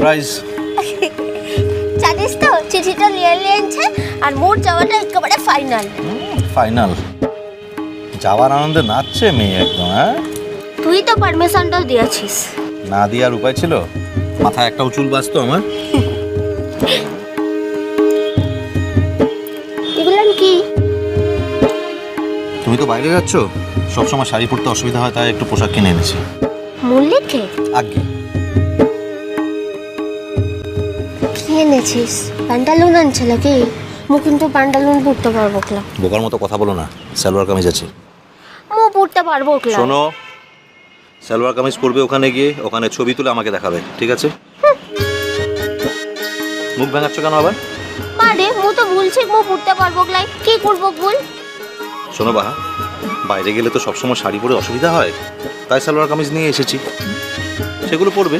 Surprise. জানিস তো চিঠিটা নিয়ে নিয়েছে আর মোর যাওয়াটা একেবারে ফাইনাল ফাইনাল যাওয়ার আনন্দে নাচছে মেয়ে একদম হ্যাঁ? তুই তো পারমিশনটাও দিয়েছিস। না দেওয়ার উপায় ছিল? মাথায় একটা উচুল বাজতো আমার। কি? তুমি তো বাইরে যাচ্ছ? সবসময় শাড়ি পরতে অসুবিধা হয় তাই একটু পোশাক কিনে এনেছি। মল্লিকে? আগে এনেছিস? প্যান্টালুন আনছে নাকি? মু কিন্তু প্যান্টালুন পরতে পারব ক্লা। বোকার মতো কথা বলো না সালোয়ার কামিজ আছে। মু পরতে পারব ক্লা। শোনো সালোয়ার কামিজ পরবে ওখানে গিয়ে ওখানে ছবি তুলে আমাকে দেখাবে ঠিক আছে? মুখ ভাঙাচ্ছ কেন আবার? আরে মু তো বলছি মু পরতে পারব ক্লাই। কি করব বল শোনো বাহা বাইরে গেলে তো সবসময় শাড়ি পরে অসুবিধা হয়। তাই সালোয়ার কামিজ নিয়ে এসেছি। সেগুলো পরবে।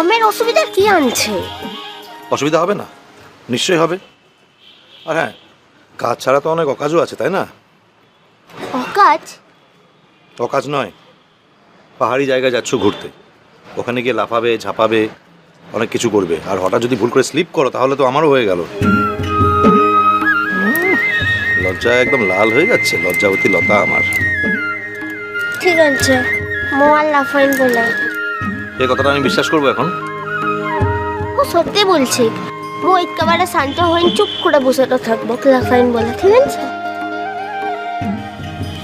এতে অসুবিধা কি আনছে? অসুবিধা হবে না। নিশ্চয়ই হবে। আর হ্যাঁ কাজ ছাড়া তো অনেক অকাজও আছে তাই না? অকাজ? অকাজ নয়। পাহাড়ি জায়গায় যাচ্ছ ঘুরতে। ওখানে গিয়ে লাফাবে ঝাঁপাবে অনেক কিছু করবে। আর হঠাৎ যদি ভুল করে স্লিপ করো তাহলে তো আমারও হয়ে গেল। লজ্জা একদম লাল হয়ে যাচ্ছে লজ্জাবতী লতা আমার। ঠিক আছে। মু আর লাফাইন বলে। এই কথাটা আমি বিশ্বাস করব এখন। ও সত্যি বলছি। মু একেবারে শান্ত হয়ে চুপ করে বসে তো থাকব লাফাইন বলে ঠিক আছে?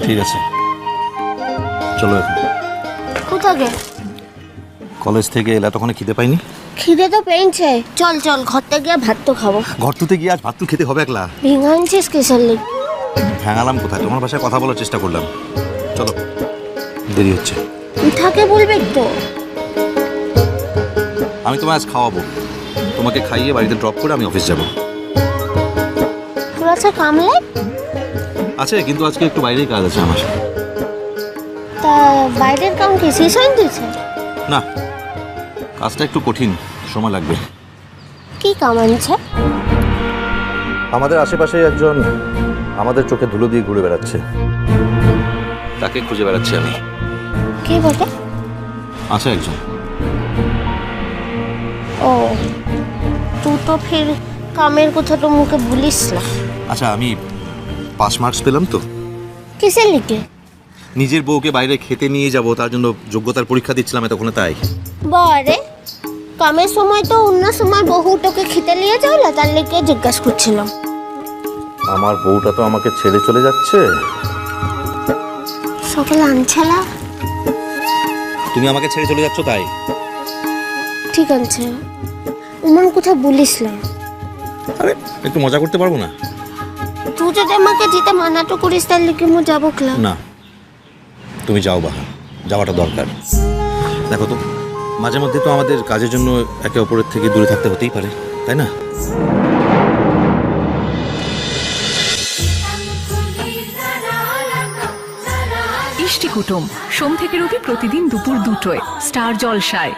ঠিক আছে। চলো এখন। কোথাকে কলেজ থেকে এলে এতক্ষণে খিদে পাইনি? খিদে তো পেয়েছে। চল চল ঘরতে গিয়ে ভাত তো খাব। ঘর তুতে গিয়ে আজ ভাত তো খেতে হবে একলা। ভেঙে আনছিস কিসের লিগ ভ্যাঙালাম কোথায়? তোমার ভাষায় কথা বলার চেষ্টা করলাম। চলো দেরি হচ্ছে। উঠাকে বলবে তো? আমি তোমায় আজ খাওয়াবো। তোমাকে খাইয়ে বাড়িতে ড্রপ করে আমি অফিস যাব। তোর আছে কামলে আছে কিন্তু আজকে একটু বাইরেই কাজ আছে আমার। তা বাইরের কাম কি শেষ হয়ে দিয়েছে না কাজটা একটু কঠিন সময় লাগবে। কি কাম আনছে? আমাদের আশেপাশে একজন আমাদের চোখে ধুলো দিয়ে ঘুরে বেড়াচ্ছে। তাকে খুঁজে বেড়াচ্ছি আমি। কি বটে? আছে একজন। ও তুই তো ফির কামের কথা তো মুখে বলিস না। আচ্ছা আমি পাস মার্কস পেলাম তো। কিসের লিগে? নিজের বউকে বাইরে খেতে নিয়ে যাব তার জন্য যোগ্যতার পরীক্ষা দিচ্ছিলাম এতক্ষণে তাই। বারে কামের সময় তো অন্য সময় বহু তোকে খেতে নিয়ে যাও না তার লিগে জিজ্ঞাসা করছিলাম। আমার বউটা তো আমাকে ছেড়ে চলে যাচ্ছে। সকালে আনছালা? তুমি আমাকে ছেড়ে চলে যাচ্ছ তাই? ঠিক আছে। উমান কোথাও বলিস না। আরে একটু মজা করতে পারব না? তুই যদি আমাকে যেতে মানাটো করিস তার লিগে মু যাব ক্লাব না। তুমি যাও বাহা যাওয়াটা দরকার। দেখো তো মাঝে মধ্যে তো আমাদের কাজের জন্য একে অপরের থেকে দূরে থাকতে হতেই পারে তাই না? ইষ্টি কুটুম সোম থেকে রবি প্রতিদিন দুপুর দুটোয় স্টার জলসায়।